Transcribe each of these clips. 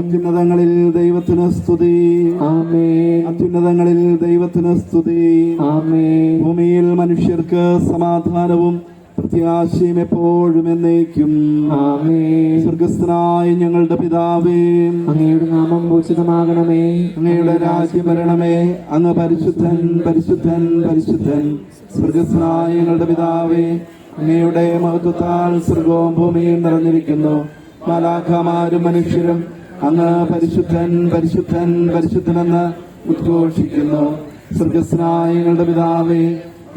അത്യുന്നതങ്ങളിൽ ദൈവത്തിന് സ്തുതി. അത്യുന്നതങ്ങളിൽ ദൈവത്തിന് സ്തുതി. ഭൂമിയിൽ മനുഷ്യർക്ക് സമാധാനവും പ്രത്യാശയും എപ്പോഴും എന്നേക്കും. സ്വർഗസ്ഥനായ ഞങ്ങളുടെ പിതാവേ. അങ്ങയുടെ നാമം ഭൂഷിതമാകണമേ അങ്ങയുടെ രാജ്യം വരണമേ. അങ്ങ് പരിശുദ്ധൻ പരിശുദ്ധൻ പരിശുദ്ധൻ. സ്വർഗസ്ഥനായ ഞങ്ങളുടെ പിതാവേ അങ്ങയുടെ മഹത്വത്താൽ സ്വർഗവും ഭൂമിയും നിറഞ്ഞിരിക്കുന്നു. മാലാഖമാരും മനുഷ്യരും അങ്ങ് പരിശുദ്ധൻ പരിശുദ്ധൻ പരിശുദ്ധനെന്ന് ഉദ്ഘോഷിക്കുന്നു. സ്വർഗസ്ഥനായ ഞങ്ങളുടെ പിതാവേ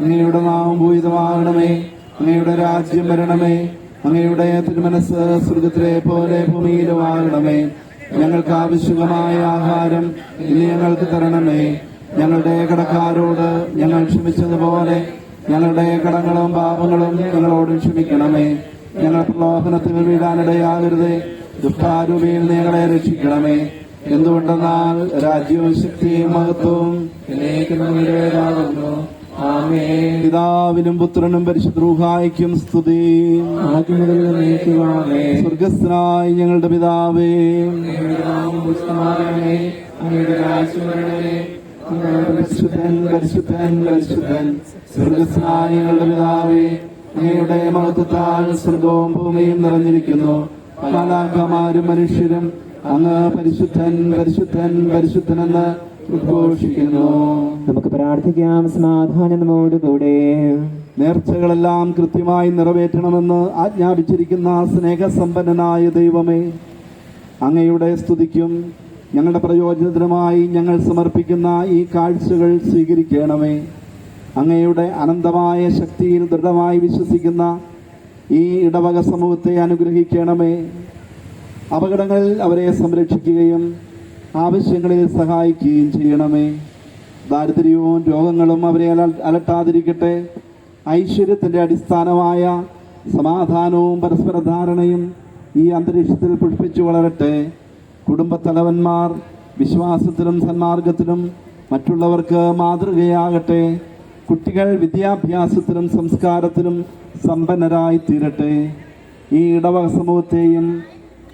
അങ്ങയുടെ നാമം പൂരിതമാകണമേ അങ്ങയുടെ രാജ്യം വരണമേ അങ്ങയുടെ തിരുമനസ് സ്വർഗത്തിലെ പോലെ ഭൂമിയിലുമാകണമേ ഞങ്ങൾക്ക് ആവശ്യമായ ആഹാരം ഇനി ഞങ്ങൾക്ക് തരണമേ. ഞങ്ങളുടെ കടക്കാരോട് ഞങ്ങൾ ക്ഷമിച്ചതുപോലെ ഞങ്ങളുടെ കടങ്ങളും പാപങ്ങളും ഞങ്ങളോട് ക്ഷമിക്കണമേ. ഞങ്ങൾ പ്രലോഭനത്തിന് വീഴാനിടയാകരുതേ. ദുഃഖാരൂപിയിൽ ഞങ്ങളെ രക്ഷിക്കണമേ. എന്തുകൊണ്ടെന്നാൽ രാജ്യവും ശക്തിയും മഹത്വവും പിതാവിനും പുത്രനും പരിശുദ്രൂഹായിക്കും സ്തുതി. സ്വർഗസ്നായി ഞങ്ങളുടെ പിതാവേ. പരിശുദ്ധൻ പരിശുദ്ധൻ പരിശുദ്ധൻ. സ്വർഗസ്നായി ഞങ്ങളുടെ പിതാവേ. അങ്ങയുടെ മഹത്വത്താൽ സ്വർഗവും ഭൂമിയും നിറഞ്ഞിരിക്കുന്നു. പലാകമാരും മനുഷ്യരും അങ്ങ് പരിശുദ്ധൻ പരിശുദ്ധൻ പരിശുദ്ധനെന്ന് ഉദ്ഘോഷിക്കുന്നു. നമുക്ക് പ്രാർത്ഥിക്കാം. സമാധാനമോടുകൂടെ നേർച്ചകളെല്ലാം കൃത്യമായി നിറവേറ്റണമെന്ന് ആജ്ഞാപിച്ചിരിക്കുന്ന സ്നേഹസമ്പന്നനായ ദൈവമേ അങ്ങയുടെ സ്തുതിക്കും ഞങ്ങളുടെ പ്രയോജനത്തിനുമായി ഞങ്ങൾ സമർപ്പിക്കുന്ന ഈ കാഴ്ചകൾ സ്വീകരിക്കണമേ. അങ്ങയുടെ അനന്തമായ ശക്തിയിൽ ദൃഢമായി വിശ്വസിക്കുന്ന ഈ ഇടവക സമൂഹത്തെ അനുഗ്രഹിക്കണമേ. അപകടങ്ങളിൽ അവരെ സംരക്ഷിക്കുകയും ആവശ്യങ്ങളിൽ സഹായിക്കുകയും ചെയ്യണമേ. ദാരിദ്ര്യവും രോഗങ്ങളും അവരെ അല- അലട്ടാതിരിക്കട്ടെ. ഐശ്വര്യത്തിന്റെ അടിസ്ഥാനമായ സമാധാനവും പരസ്പര ധാരണയും ഈ അന്തരീക്ഷത്തിൽ പുഷ്പിച്ചു വളരട്ടെ. കുടുംബത്തലവന്മാർ വിശ്വാസത്തിലും സന്മാർഗത്തിലും മറ്റുള്ളവർക്ക് മാതൃകയാകട്ടെ. കുട്ടികൾ വിദ്യാഭ്യാസത്തിനും സംസ്കാരത്തിനും സമ്പന്നരായി തീരട്ടെ. ഈ ഇടവക സമൂഹത്തെയും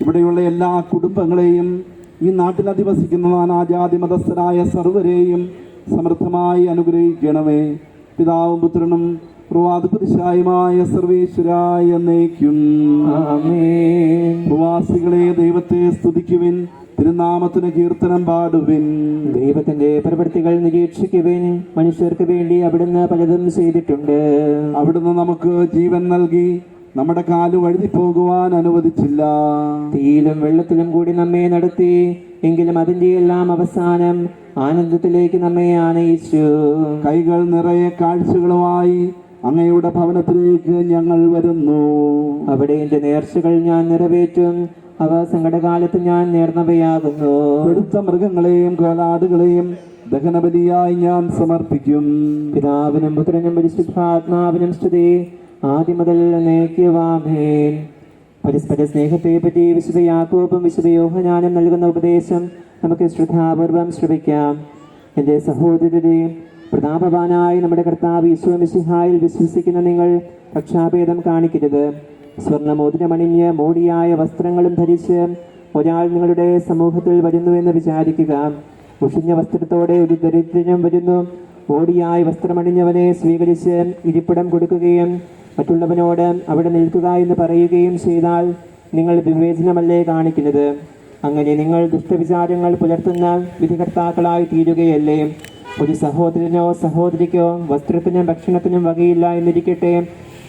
ഇവിടെയുള്ള എല്ലാ കുടുംബങ്ങളെയും ഈ നാട്ടിൽ അധിവസിക്കുന്ന നാനാജാതി മതസ്ഥരായ സർവരെയും സമൃദ്ധമായി അനുഗ്രഹിക്കണമേ. പിതാവും പുത്രനും പ്രവാദപതിശായുമായ സർവേശ്വരായ നയിക്കും പ്രവാസികളെ ദൈവത്തെ സ്തുതിക്കുവിൻ. തിരുനാമത്തിന് കീർത്തനം പാടുവിൻ. ദൈവത്തിന്റെ പ്രവൃത്തികൾ നിരീക്ഷിക്കുവിൻ. മനുഷ്യർക്ക് വേണ്ടി അവിടുന്ന് പലതും ചെയ്തിട്ടുണ്ട്. അവിടുന്ന് നമുക്ക് ജീവൻ നൽകി നമ്മുടെ കാലു വഴുതി പോകുവാൻ അനുവദിച്ചില്ല. തീയിലും വെള്ളത്തിലും കൂടി നമ്മെ നടത്തി എങ്കിലും അതിന്റെ എല്ലാം അവസാനം ആനന്ദത്തിലേക്ക് നമ്മെ ആനയിച്ചു. കൈകൾ നിറയെ കാഴ്ചകളുമായി അങ്ങയുടെ ഭവനത്തിലേക്ക് ഞങ്ങൾ വരുന്നു. അവിടെ എന്റെ നേർച്ചകൾ ഞാൻ നിറവേറ്റും. അവ സങ്കടകാലത്ത് ഞാൻ നേർന്നവയാകുന്നു. കൊടുത്ത മൃഗങ്ങളെയും കോലാടുകളെയും ദഹനബലിയായി ഞാൻ സമർപ്പിക്കും. പിതാവിനും പുത്രനും പരിശുദ്ധാത്മാവിനും സ്തുതി. ആദ്യം മുതൽ നേക്കുവാമേൻ പരസ്പര സ്നേഹത്തെ പറ്റി വിശുദ്ധ യാക്കോബും വിശുദ്ധ യോഹനാനും നൽകുന്ന ഉപദേശം നമുക്ക് ശ്രദ്ധാപൂർവം ശ്രമിക്കാം എന്റെ സഹോദരരെ പ്രതാപവാനായി നമ്മുടെ കർത്താവ് ഈശോ മിശിഹായിൽ വിശ്വസിക്കുന്ന നിങ്ങൾ പക്ഷാഭേദം കാണിക്കരുത്. സ്വർണമോതിരമണിഞ്ഞ് മോടിയായ വസ്ത്രങ്ങളും ധരിച്ച് ഒരാൾ നിങ്ങളുടെ സമൂഹത്തിൽ വരുന്നുവെന്ന് വിചാരിക്കുക. മുഷിഞ്ഞ വസ്ത്രത്തോടെ ഒരു ദരിദ്രനും വരുന്നു. ഓടിയായി വസ്ത്രമണിഞ്ഞവനെ സ്വീകരിച്ച് ഇരിപ്പിടം കൊടുക്കുകയും മറ്റുള്ളവനോട് അവിടെ നിൽക്കുക എന്ന് പറയുകയും ചെയ്താൽ നിങ്ങൾ വിവേചനമല്ലേ കാണിക്കുന്നത്. അങ്ങനെ നിങ്ങൾ ദുഷ്ടവിചാരങ്ങൾ പുലർത്തുന്ന വിധികർത്താക്കളായി തീരുകയല്ലേ. ഒരു സഹോദരനോ സഹോദരിക്കോ വസ്ത്രത്തിനും ഭക്ഷണത്തിനും വകയില്ല എന്നിരിക്കട്ടെ.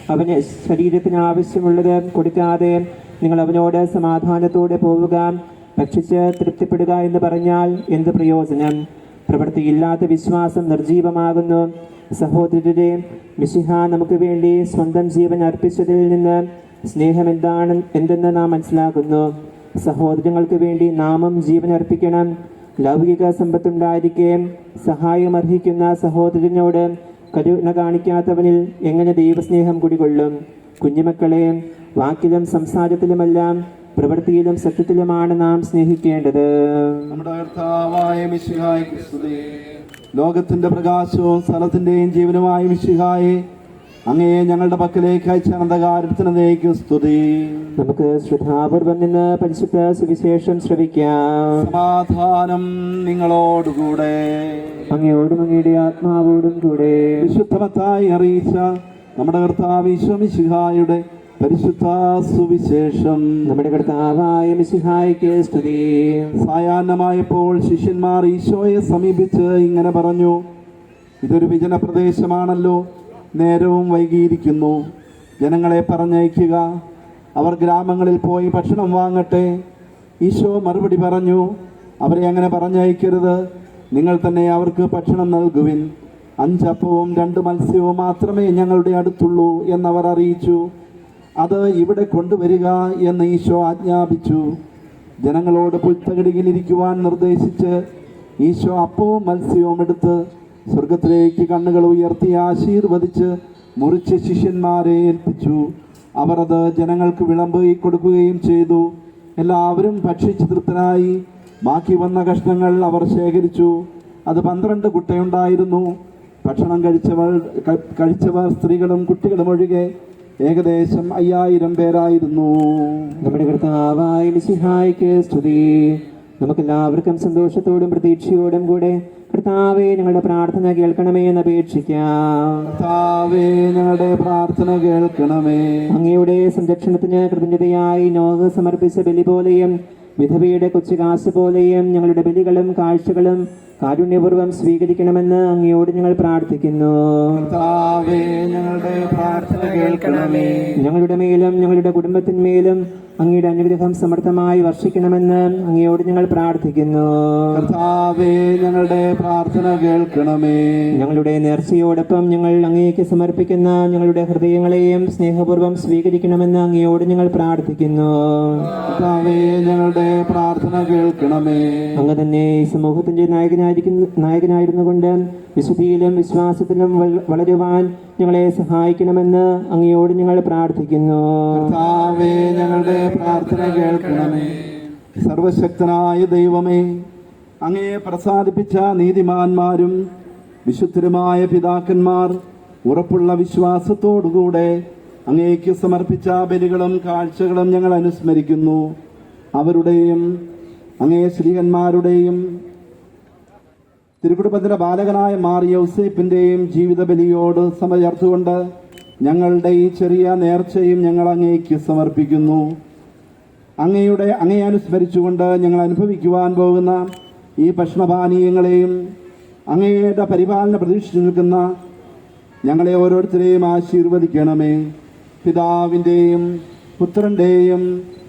അവന് ശരീരത്തിന് ആവശ്യമുള്ളത് കൊടുക്കാതെ നിങ്ങൾ അവനോട് സമാധാനത്തോടെ പോവുക ഭക്ഷിച്ച് തൃപ്തിപ്പെടുക എന്ന് പറഞ്ഞാൽ എന്ത് പ്രയോജനം? പ്രവൃത്തിയില്ലാത്ത വിശ്വാസം നിർജീവമാകുന്നു. സഹോദരരെ മിശിഹ നമുക്ക് വേണ്ടി സ്വന്തം ജീവൻ അർപ്പിച്ചതിൽ നിന്ന് സ്നേഹം എന്താണ് എന്തെന്ന് നാം മനസ്സിലാക്കുന്നു. സഹോദരങ്ങൾക്ക് വേണ്ടി നാമം ജീവൻ അർപ്പിക്കണം. ലൗകിക സമ്പത്തുണ്ടായിരിക്കെ സഹായം അർഹിക്കുന്ന സഹോദരനോട് കരുണ കാണിക്കാത്തവനിൽ എങ്ങനെ ദൈവസ്നേഹം കുടികൊള്ളും? കുഞ്ഞുമക്കളെ വാക്കിലും സംസാരത്തിലുമെല്ലാം പ്രവൃത്തിയിലും സത്യത്തിലുമാണ് നാം സ്നേഹിക്കേണ്ടത്. നമ്മുടെ ലോകത്തിന്റെ പ്രകാശവും സ്ഥലത്തിന്റെയും ജീവനുമായ മിശിഹായെ അങ്ങയെ ഞങ്ങളുടെ പക്കലേക്ക് അയച്ച സ്തുതി. നമുക്ക് ശ്രദ്ധാപൂർവം നിന്ന് പരിശുദ്ധ സുവിശേഷം ശ്രവിക്കാം. സമാധാനം നിങ്ങളോടുകൂടെ. അങ്ങയോടും അങ്ങയുടെ ആത്മാവോടും കൂടെ. വിശുദ്ധമത്തായി അറിയിച്ച നമ്മുടെ കർത്താവ് ഈശ്വമിശിഹായുടെ പരിശുദ്ധ സുവിശേഷം. നമ്മുടെ കർത്താവായ മിശിഹായിക്ക് സ്തുതി. സായാഹ്നമായപ്പോൾ ശിഷ്യന്മാർ ഈശോയെ സമീപിച്ച് ഇങ്ങനെ പറഞ്ഞു ഇതൊരു വിജന പ്രദേശമാണല്ലോ നേരവും വൈകിയിരിക്കുന്നു. ജനങ്ങളെ പറഞ്ഞയക്കുക. അവർ ഗ്രാമങ്ങളിൽ പോയി ഭക്ഷണം വാങ്ങട്ടെ. ഈശോ മറുപടി പറഞ്ഞു അവരെ അങ്ങനെ പറഞ്ഞയക്കരുത്. നിങ്ങൾ തന്നെ അവർക്ക് ഭക്ഷണം നൽകുവിൻ. അഞ്ചപ്പവും രണ്ട് മത്സ്യവും മാത്രമേ ഞങ്ങളുടെ അടുത്തുള്ളൂ എന്നവർ അറിയിച്ചു. അത് ഇവിടെ കൊണ്ടുവരിക എന്ന് ഈശോ ആജ്ഞാപിച്ചു. ജനങ്ങളോട് പുൽത്തകടിയിലിരിക്കുവാൻ നിർദ്ദേശിച്ച് ഈശോ അപ്പവും മത്സ്യവും എടുത്ത് സ്വർഗത്തിലേക്ക് കണ്ണുകൾ ഉയർത്തി ആശീർവദിച്ച് മുറിച്ച് ശിഷ്യന്മാരെ ഏൽപ്പിച്ചു. അവർ അത് ജനങ്ങൾക്ക് വിളമ്പി കൊടുക്കുകയും ചെയ്തു. എല്ലാവരും ഭക്ഷിച്ച് തൃപ്തരായി ബാക്കി വന്ന കഷ്ണങ്ങൾ അവർ ശേഖരിച്ചു. അത് പന്ത്രണ്ട് കുട്ടയുണ്ടായിരുന്നു. ഭക്ഷണം കഴിച്ചവർ കഴിച്ചവർ സ്ത്രീകളും കുട്ടികളും ഒഴികെ ഏകദേശം അയ്യായിരം പേരായിരുന്നു. നമ്മുടെ കർത്താവായ മിശിഹായിക്ക് സ്തുതി. നമുക്കെല്ലാവർക്കും സന്തോഷത്തോടും പ്രതീക്ഷയോടും കൂടെ കർത്താവെ ഞങ്ങളുടെ പ്രാർത്ഥന കേൾക്കണമേ എന്ന് അപേക്ഷിക്കാം. കർത്താവേ ഞങ്ങളുടെ പ്രാർത്ഥന കേൾക്കണമേ. അങ്ങയുടെ സംരക്ഷണത്തിന് കൃതജ്ഞതയായി നോഹ സമർപ്പിച്ച ബലി പോലെയും വിധവയുടെ കൊച്ചുകാശ് പോലെയും ഞങ്ങളുടെ ബലികളും കാഴ്ചകളും കാരുണ്യപൂർവം സ്വീകരിക്കണമെന്ന് അങ്ങയോട് ഞങ്ങൾ പ്രാർത്ഥിക്കുന്നു. ഞങ്ങളുടെ പ്രാർത്ഥന കേൾക്കണമേ. ഞങ്ങളുടെ മേലും ഞങ്ങളുടെ കുടുംബത്തിന്മേലും അങ്ങയുടെ അനുഗ്രഹം സമർത്ഥമായി വർഷിക്കണമെന്ന് അങ്ങയോട് ഞങ്ങൾ പ്രാർത്ഥിക്കുന്നു. കർത്താവേ ഞങ്ങളുടെ പ്രാർത്ഥന കേൾക്കണമേ. ഞങ്ങളുടെ നേർച്ചയോടൊപ്പം ഞങ്ങൾ അങ്ങേക്ക് സമർപ്പിക്കുന്ന ഞങ്ങളുടെ ഹൃദയങ്ങളെയും സ്നേഹപൂർവം സ്വീകരിക്കണമെന്ന് അങ്ങയോട് ഞങ്ങൾ പ്രാർത്ഥിക്കുന്നു. കർത്താവേ ഞങ്ങളുടെ പ്രാർത്ഥന കേൾക്കണമേ. അങ്ങ് തന്നെ ഈ സമൂഹത്തിന്റെ നായകനായിരിക്കുന്ന നായകനായിരുന്നു കൊണ്ട് വിശുദ്ധിയിലും വിശ്വാസത്തിലും വളരുവാൻ ഞങ്ങളെ സഹായിക്കണമെന്ന് അങ്ങയോട് ഞങ്ങൾ പ്രാർത്ഥിക്കുന്നു. ഞങ്ങളുടെ പ്രാർത്ഥന കേൾക്കണമേ. സർവശക്തനായ ദൈവമേ അങ്ങയെ പ്രസാദിപ്പിച്ച നീതിമാന്മാരും വിശുദ്ധരുമായ പിതാക്കന്മാർ ഉറപ്പുള്ള വിശ്വാസത്തോടുകൂടെ അങ്ങേക്ക് സമർപ്പിച്ച ബലികളും കാഴ്ചകളും ഞങ്ങൾ അനുസ്മരിക്കുന്നു. അവരുടെയും അങ്ങേ ശ്രീകന്മാരുടെയും തിരുക്കുടുംബത്തിന്റെ ബാലകനായ മാറിയ ഔസേപ്പിന്റെയും ജീവിത ബലിയോട് സമചേർത്തുകൊണ്ട് ഞങ്ങളുടെ ഈ ചെറിയ നേർച്ചയും ഞങ്ങൾ അങ്ങേക്ക് സമർപ്പിക്കുന്നു. അങ്ങയുടെ അങ്ങയെ അനുസ്മരിച്ചുകൊണ്ട് ഞങ്ങൾ അനുഭവിക്കുവാൻ പോകുന്ന ഈ ഭക്ഷണപാനീയങ്ങളെയും അങ്ങയുടെ പരിപാലന പ്രതീക്ഷിച്ചു നിൽക്കുന്ന ഞങ്ങളെ ഓരോരുത്തരെയും ആശീർവദിക്കണമേ. പിതാവിന്റെയും പുത്രന്റെയും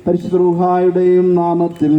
പരിശുദ്ധ നാമത്തിൽ.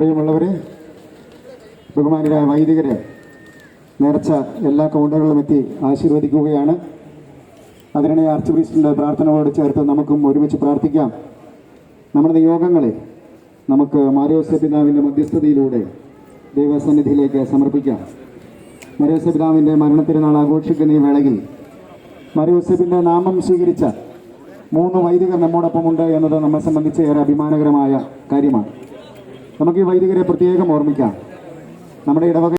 പ്രിയമുള്ളവരെ ബഹുമാനരായ വൈദികരെ നേർച്ച എല്ലാ കൗണ്ടറുകളും എത്തി ആശീർവദിക്കുകയാണ്. അതിനിടെ ആർച്ച് പ്രീസ്റ്റിന്റെ പ്രാർത്ഥനകളോട് ചേർത്ത് നമുക്കും ഒരുമിച്ച് പ്രാർത്ഥിക്കാം. നമ്മുടെ നിയോഗങ്ങളെ നമുക്ക് മാരിയോസ പിതാവിന്റെ മധ്യസ്ഥതയിലൂടെ ദൈവസന്നിധിയിലേക്ക് സമർപ്പിക്കാം. മരിയോസ പിതാവിന്റെ മരണത്തിരുന്നാൾ ആഘോഷിക്കുന്ന ഈ വേളയിൽ മരിയോസപ്പിന്റെ നാമം സ്വീകരിച്ച മൂന്ന് വൈദികർ നമ്മോടൊപ്പമുണ്ട് എന്നത് നമ്മെ സംബന്ധിച്ച് ഏറെ അഭിമാനകരമായ കാര്യമാണ്. നമുക്ക് ഈ വൈദികരെ പ്രത്യേകം ഓർമ്മിക്കാം. നമ്മുടെ ഇടവക